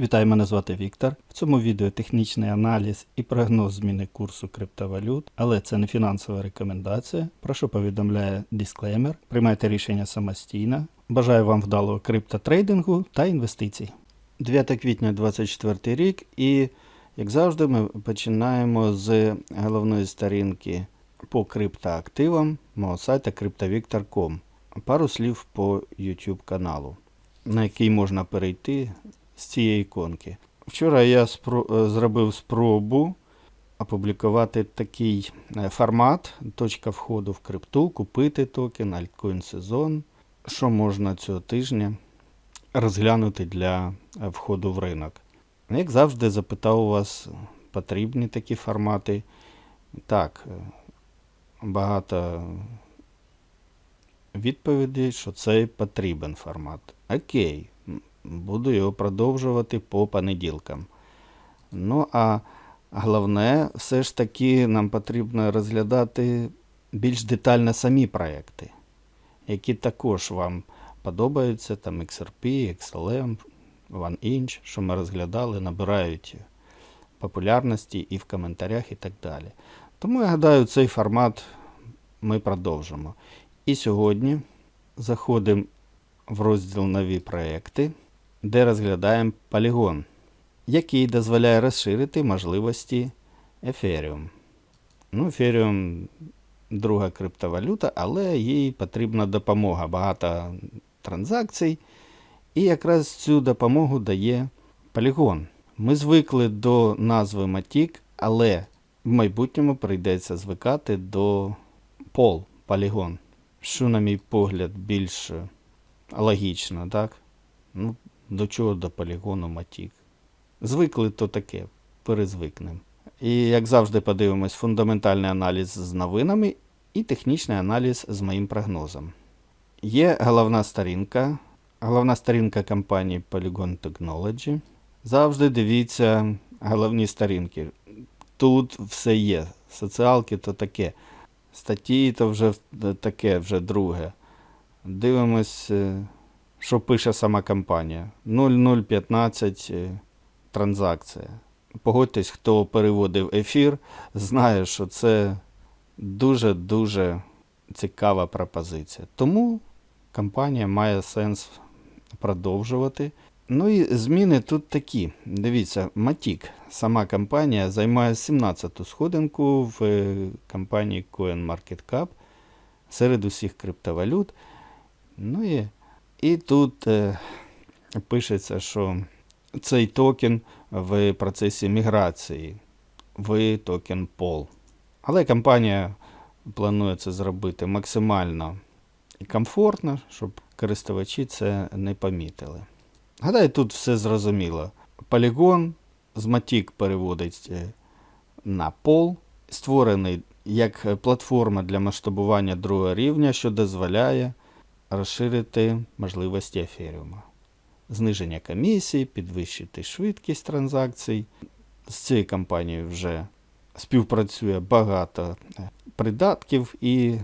Вітаю, мене звати Віктор. В цьому відео технічний аналіз і прогноз зміни курсу криптовалют, але це не фінансова рекомендація. Про що повідомляє дисклеймер. Приймайте рішення самостійно. Бажаю вам вдалого криптотрейдингу та інвестицій. 9 квітня 2024 рік і, як завжди, ми починаємо з головної сторінки по криптоактивам мого сайту cryptovictor.com. Пару слів по YouTube каналу, на який можна перейти з цієї іконки. Вчора я спро- е, зробив спробу опублікувати такий е, формат, точка входу в крипту, купити токен, альткоін сезон. Що можна цього тижня розглянути для е, входу в ринок. Як завжди, запитав у вас, потрібні такі формати. Так, багато відповідей, що це потрібен формат. Окей, буду його продовжувати по понеділкам. Ну, а головне, все ж таки нам потрібно розглядати більш детально самі проекти, які також вам подобаються, там XRP, XLM, OneInch, що ми розглядали, набирають популярності і в коментарях, і так далі. Тому я гадаю, цей формат ми продовжимо. І сьогодні заходимо в розділ Нові проекти, де розглядаємо Polygon, який дозволяє розширити можливості Ethereum. Ну, Ethereum друга криптовалюта, але їй потрібна допомога. Багато транзакцій. І якраз цю допомогу дає Polygon. Ми звикли до назви Matic, але в майбутньому прийдеться звикати до Pol, Polygon. Що, на мій погляд, більш логічно, так? Ну, до чого до полігону Matic? Звикли то таке, перезвикнемо. І як завжди, подивимось фундаментальний аналіз з новинами і технічний аналіз з моїм прогнозом. Є головна сторінка, головна сторінка компанії Polygon Technology. Завжди дивіться головні сторінки. Тут все є. Соціалки то таке. Статті то вже таке, вже друге. Дивимось, е, що пише сама компанія. 0015 е, транзакція. Погодьтесь, хто переводив ефір, знає, що це дуже-дуже цікава пропозиція. Тому компанія має сенс продовжувати. Ну і зміни тут такі. Дивіться, Matic, сама компанія займає 17-ту сходинку в е, компанії CoinMarketCap серед усіх криптовалют. Ну і, і тут е, пишеться, що цей токен в процесі міграції в токен POL. Але компанія планує це зробити максимально комфортно, щоб користувачі це не помітили. Гадаю, тут все зрозуміло. Полігон з Matic переводить е, на пол, створений як платформа для масштабування другого рівня, що дозволяє розширити можливості ефіріума. Зниження комісій, підвищити швидкість транзакцій. З цією компанією вже співпрацює багато е, придатків і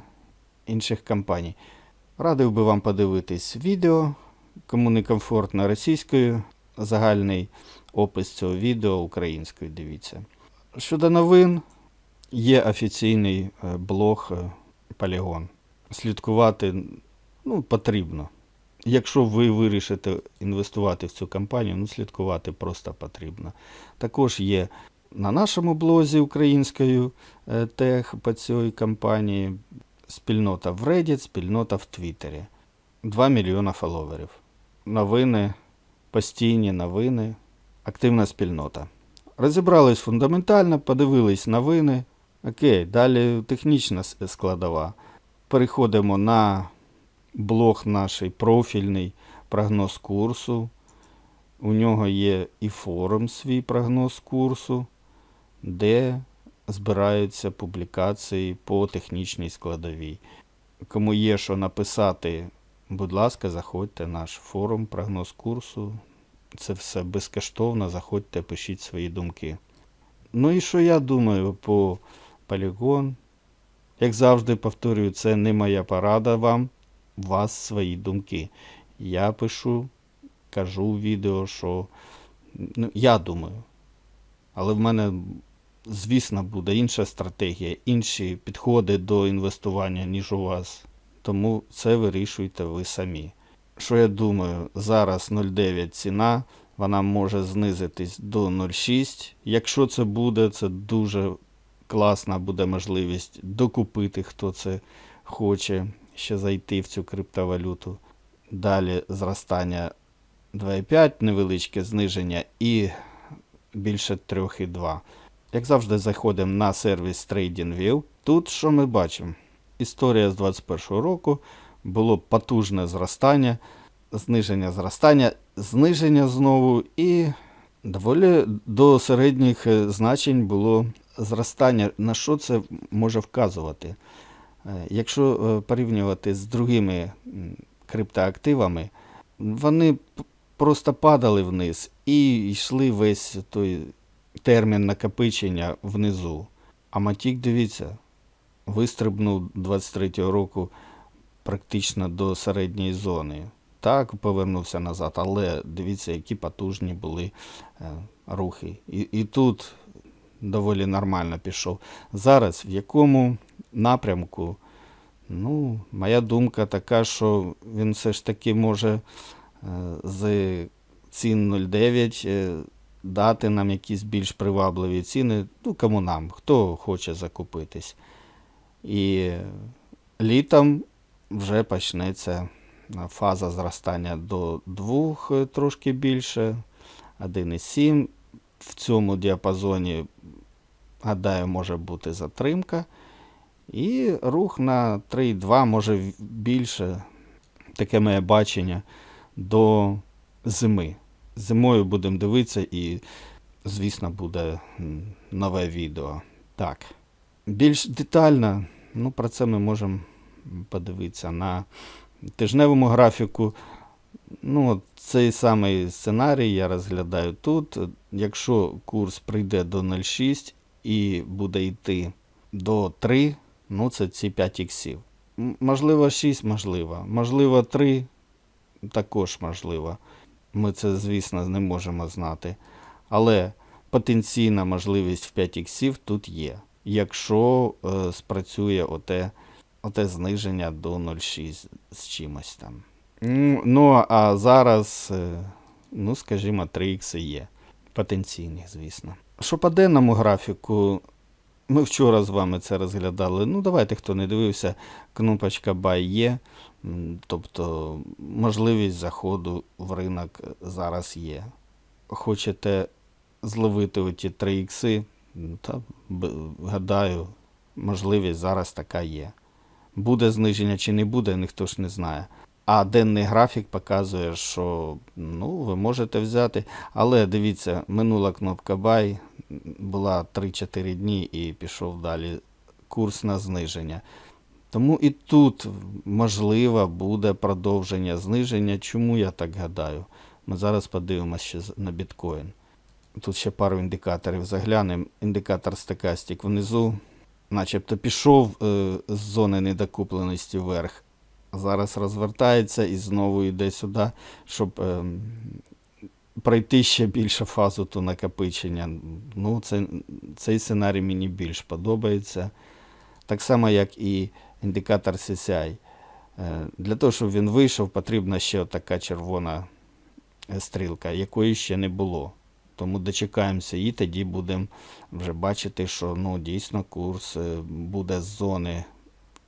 інших компаній. Радив би вам подивитись відео. Кому не комфортно російською, загальний опис цього відео українською дивіться. Щодо новин, є офіційний е, блог е, Polygon. Слідкувати ну, потрібно. Якщо ви вирішите інвестувати в цю компанію, ну слідкувати просто потрібно. Також є на нашому блозі українською е, тех по цій компанії спільнота в Reddit, спільнота в Твіттері. 2 мільйона фоловерів. Новини, постійні новини, активна спільнота. Розібрались фундаментально, подивились новини. Окей, далі технічна складова. Переходимо на блог наш профільний прогноз курсу. У нього є і форум свій прогноз курсу, де збираються публікації по технічній складовій. Кому є що написати, будь ласка, заходьте в наш форум, прогноз курсу. Це все безкоштовно. Заходьте, пишіть свої думки. Ну і що я думаю по полігон? Як завжди повторюю, це не моя порада вам, вас свої думки. Я пишу, кажу в відео, що Ну, я думаю. Але в мене, звісно, буде інша стратегія, інші підходи до інвестування, ніж у вас. Тому це вирішуйте ви самі. Що я думаю, зараз 0,9 ціна, вона може знизитись до 0,6. Якщо це буде, це дуже класна буде можливість докупити, хто це хоче, ще зайти в цю криптовалюту. Далі зростання 2,5, невеличке зниження і більше 3,2. Як завжди, заходимо на сервіс TradingView. Тут що ми бачимо? Історія з 2021 року було потужне зростання, зниження зростання, зниження знову і доволі до середніх е, значень було зростання. На що це може вказувати? Е, Якщо е, порівнювати з другими криптоактивами, вони просто падали вниз і йшли весь той термін накопичення внизу. А Матік, дивіться, вистрибнув 23-го року практично до середньої зони. Так, повернувся назад, але дивіться, які потужні були е, рухи. І, і тут доволі нормально пішов. Зараз в якому напрямку? Ну, моя думка така, що він все ж таки може е, з цін 0,9 е, дати нам якісь більш привабливі ціни. Ну, кому нам, хто хоче закупитись. І літом вже почнеться е, фаза зростання до 2 е, трошки більше, 1,7. В цьому діапазоні, гадаю, може бути затримка. І рух на 3,2 може більше, таке моє бачення, до зими. Зимою будемо дивитися і, звісно, буде нове відео. Так. Більш детально, ну, про це ми можемо подивитися на тижневому графіку. Ну, цей самий сценарій я розглядаю тут. Якщо курс прийде до 0,6 і буде йти до 3, ну це ці 5 іксів. Можливо, 6, можливо. Можливо, 3 також можливо. Ми це, звісно, не можемо знати. Але потенційна можливість в 5 іксів тут є. Якщо е, спрацює оте, оте зниження до 0,6 з чимось там. Ну, а зараз, е, ну, скажімо, 3 ікси є. Потенційних, звісно. Що по денному графіку, ми вчора з вами це розглядали. Ну, давайте, хто не дивився, кнопочка Buy є. Тобто можливість заходу в ринок зараз є. Хочете зловити оті 3 ікси, та гадаю, можливість зараз така є. Буде зниження чи не буде, ніхто ж не знає. А денний графік показує, що ну, ви можете взяти. Але дивіться, минула кнопка Buy, була 3-4 дні і пішов далі курс на зниження. Тому і тут можливо буде продовження зниження. Чому я так гадаю? Ми зараз подивимося ще на біткоін. Тут ще пару індикаторів заглянемо. Індикатор стокастик внизу, начебто пішов е, з зони недокупленості вверх. Зараз розвертається і знову йде сюди, щоб ем, пройти ще більше фазу ту накопичення. Ну, це, цей сценарій мені більш подобається. Так само, як і індикатор CCI. Е, Для того, щоб він вийшов, потрібна ще така червона е, стрілка, якої ще не було. Тому дочекаємося і тоді будемо вже бачити, що ну, дійсно курс е, буде з зони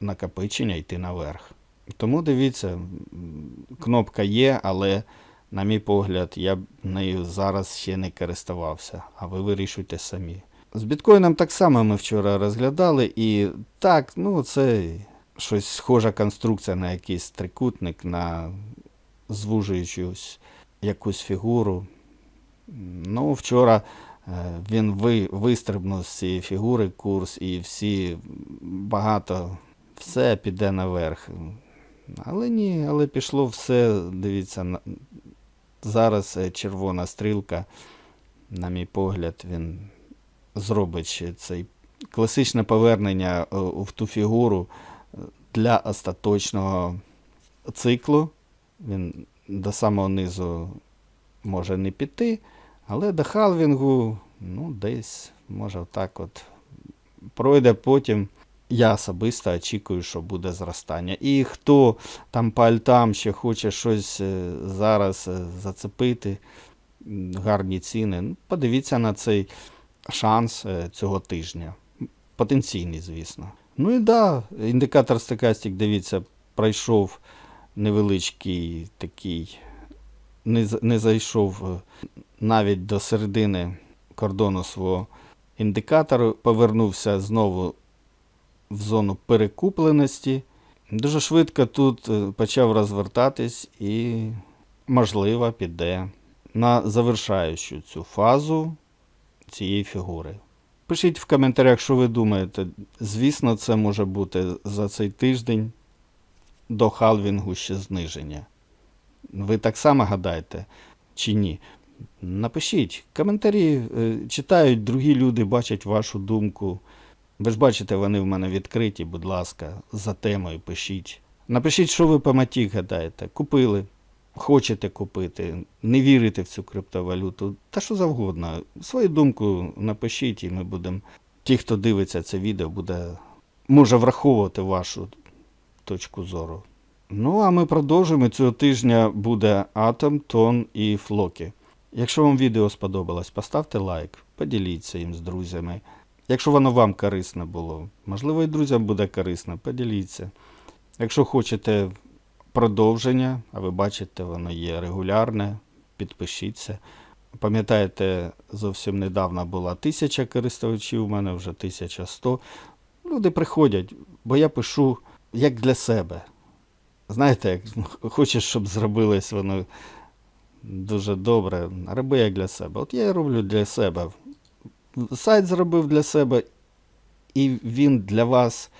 накопичення йти наверх. Тому дивіться, кнопка є, але, на мій погляд, я б нею зараз ще не користувався, а ви вирішуйте самі. З біткоїном так само ми вчора розглядали, і так, ну це щось схожа конструкція на якийсь трикутник, на звужуючусь якусь фігуру. Ну, вчора е, він ви, вистрибнув з цієї фігури курс, і всі багато все піде наверх. Але ні, але пішло все, дивіться, зараз е, червона стрілка, на мій погляд, він зробить цей класичне повернення е, в ту фігуру е, для остаточного циклу. Він до самого низу може не піти, Але до халвінгу, ну, десь, може, так от пройде потім. Я особисто очікую, що буде зростання. І хто там по альтам ще хоче щось е, зараз е, зацепити, гарні ціни, ну, подивіться на цей шанс е, цього тижня. Потенційний, звісно. Ну і да, індикатор стокастик, дивіться, пройшов невеличкий такий, не, не зайшов навіть до середини кордону свого індикатору, повернувся знову в зону перекупленості. Дуже швидко тут е, почав розвертатись і, можливо, піде на завершаючу цю фазу цієї фігури. Пишіть в коментарях, що ви думаєте. Звісно, це може бути за цей тиждень до халвінгу ще зниження. Ви так само гадаєте чи ні? Напишіть коментарі, е, читають другі люди, бачать вашу думку. Ви ж бачите, вони в мене відкриті, будь ласка, за темою пишіть. Напишіть, що ви по матік гадаєте. Купили, хочете купити, не вірите в цю криптовалюту, та що завгодно. Свою думку напишіть, і ми будемо. Ті, хто дивиться це відео, буде може враховувати вашу точку зору. Ну, а ми продовжуємо. Цього тижня буде Атом, Тон і Флокі. Якщо вам відео сподобалось, поставте лайк, поділіться їм з друзями. Якщо воно вам корисне було, можливо, і друзям буде корисно, поділіться. Якщо хочете продовження, а ви бачите, воно є регулярне, підпишіться. Пам'ятаєте, зовсім недавно була тисяча користувачів, у мене вже 1100. Люди приходять, бо я пишу як для себе. Знаєте, як хочеш, щоб зробилось воно дуже добре, роби як для себе. От я роблю для себе. Сайт зробив для себе, і він для вас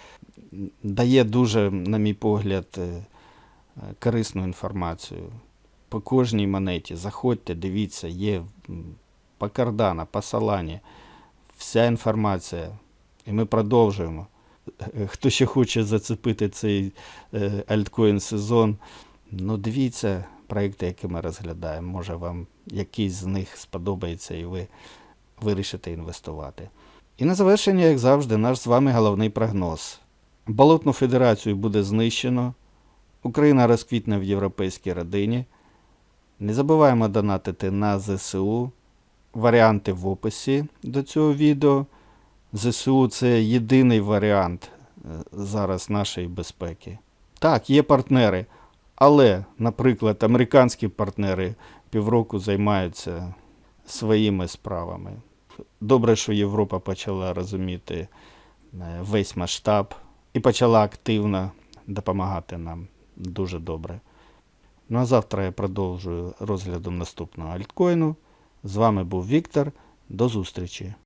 дає дуже, на мій погляд, е, корисну інформацію. По кожній монеті заходьте, дивіться, є по Кардана, по Солані, вся інформація. І ми продовжуємо. Е, Хто ще хоче зацепити цей е, альткоін сезон, ну дивіться проекти, які ми розглядаємо. Може вам якийсь з них сподобається і ви вирішите інвестувати. І на завершення, як завжди, наш з вами головний прогноз. Болотну федерацію буде знищено. Україна розквітне в європейській родині. Не забуваємо донатити на ЗСУ. Варіанти в описі до цього відео. ЗСУ це єдиний варіант е, зараз нашої безпеки. Так, є партнери, але, наприклад, американські партнери півроку займаються своїми справами. Добре, що Європа почала розуміти е, весь масштаб і почала активно допомагати нам. Дуже добре. Ну а завтра я продовжую розглядом наступного альткоїну. З вами був Віктор. До зустрічі!